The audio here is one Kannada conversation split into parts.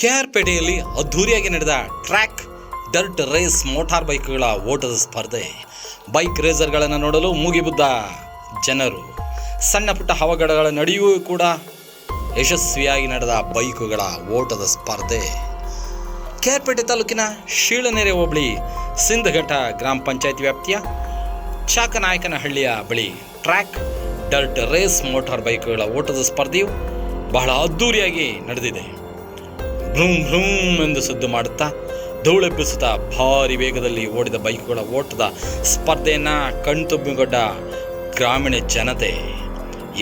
ಕೆಆರ್ಪೇಟೆಯಲ್ಲಿ ಅದ್ಧೂರಿಯಾಗಿ ನಡೆದ ಟ್ರ್ಯಾಕ್, ಡರ್ಟ್ ರೇಸ್ ಮೋಟಾರ್ ಬೈಕ್ಗಳ ಓಟದ ಸ್ಪರ್ಧೆ. ಬೈಕ್ ರೇಸರ್ಗಳನ್ನು ನೋಡಲು ಮುಗಿಬುದ್ದ ಜನರು. ಸಣ್ಣ ಪುಟ್ಟ ಅವಘಡಗಳ ನಡುವೆಯೂ ಕೂಡ ಯಶಸ್ವಿಯಾಗಿ ನಡೆದ ಬೈಕುಗಳ ಓಟದ ಸ್ಪರ್ಧೆ. ಕೆಆರ್ಪೇಟೆ ತಾಲೂಕಿನ ಶೀಳನೆರೆ ಹೋಬಳಿ, ಸಿಂಧಘಟ್ಟ ಗ್ರಾಮ ಪಂಚಾಯತ್ ವ್ಯಾಪ್ತಿಯ ಚಾಕನಾಯಕನಹಳ್ಳಿಯ ಬಳಿ ಟ್ರ್ಯಾಕ್, ಡರ್ಟ್ ರೇಸ್ ಮೋಟಾರ್ ಬೈಕ್ಗಳ ಓಟದ ಸ್ಪರ್ಧೆಯು ಬಹಳ ಅದ್ಧೂರಿಯಾಗಿ ನಡೆದಿದೆ. ಭ್ರೂಮ್ ಭ್ರೂಂ ಎಂದು ಸದ್ದು ಮಾಡುತ್ತಾ ಧೂಳೆಬ್ಬಿಸುತ್ತಾ ಭಾರಿ ವೇಗದಲ್ಲಿ ಓಡಿದ ಬೈಕ್ಗಳ ಓಟದ ಸ್ಪರ್ಧೆಯನ್ನು ಕಣ್ತುಂಬಿಕೊಂಡ ಗ್ರಾಮೀಣ ಜನತೆ.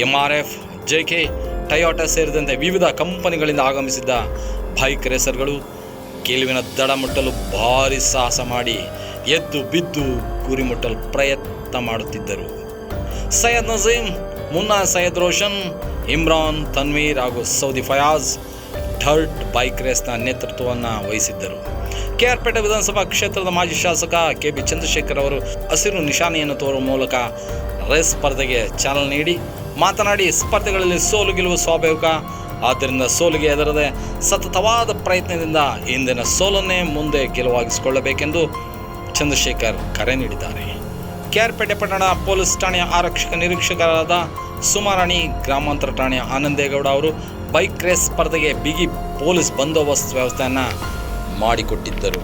M R F J K Toyota ಸೇರಿದಂತೆ ವಿವಿಧ ಕಂಪನಿಗಳಿಂದ ಆಗಮಿಸಿದ್ದ ಬೈಕ್ ರೇಸರ್ಗಳು ಗೆಲುವಿನ ದಡ ಮುಟ್ಟಲು ಭಾರಿ ಸಾಹಸ ಮಾಡಿ ಎದ್ದು ಬಿದ್ದು ಗುರಿ ಮುಟ್ಟಲು ಪ್ರಯತ್ನ ಮಾಡುತ್ತಿದ್ದರು. ಸೈಯದ್ ನಜೀಮ್ ಮುನ್ನಾ ಸೈಯದ್ ರೋಷನ್, ಇಮ್ರಾನ್ ತನ್ವೀರ್ ಹಾಗೂ ಸೌದಿ ಫಯಾಜ್ ಢರ್ಟ್ ಬೈಕ್ ರೇಸ್ನ ನೇತೃತ್ವವನ್ನು ವಹಿಸಿದ್ದರು. ಕೆಆರ್ಪೇಟೆ ವಿಧಾನಸಭಾ ಕ್ಷೇತ್ರದ ಮಾಜಿ ಶಾಸಕ ಕೆ ಬಿ ಚಂದ್ರಶೇಖರ್ ಅವರು ಹಸಿರು ನಿಶಾನೆಯನ್ನು ತೋರುವ ಮೂಲಕ ರೇಸ್ ಸ್ಪರ್ಧೆಗೆ ಚಾಲನೆ ನೀಡಿ ಮಾತನಾಡಿ ಸ್ಪರ್ಧೆಗಳಲ್ಲಿ ಸೋಲು ಗೆಲುವು ಸ್ವಾಭಾವಿಕ. ಆದ್ದರಿಂದ ಸೋಲಿಗೆ ಎದರದೆ ಸತತವಾದ ಪ್ರಯತ್ನದಿಂದ ಇಂದಿನ ಸೋಲನ್ನೇ ಮುಂದೆ ಗೆಲುವಾಗಿಸಿಕೊಳ್ಳಬೇಕೆಂದು ಚಂದ್ರಶೇಖರ್ ಕರೆ ನೀಡಿದ್ದಾರೆ. ಕೆಆರ್ಪೇಟೆ ಪಟ್ಟಣ ಪೊಲೀಸ್ ಠಾಣೆಯ ಆರಕ್ಷಕ ನಿರೀಕ್ಷಕರಾದ ಸುಮಾರಾಣಿ ಗ್ರಾಮಾಂತರ ಠಾಣೆಯ ಆನಂದೇಗೌಡ ಅವರು ಬೈಕ್ ರೇಸ್ ಸ್ಪರ್ಧೆಗೆ ಬಿಗಿ ಪೊಲೀಸ್ ಬಂದೋಬಸ್ತ್ ವ್ಯವಸ್ಥೆಯನ್ನು ಮಾಡಿಕೊಟ್ಟಿದ್ದರು.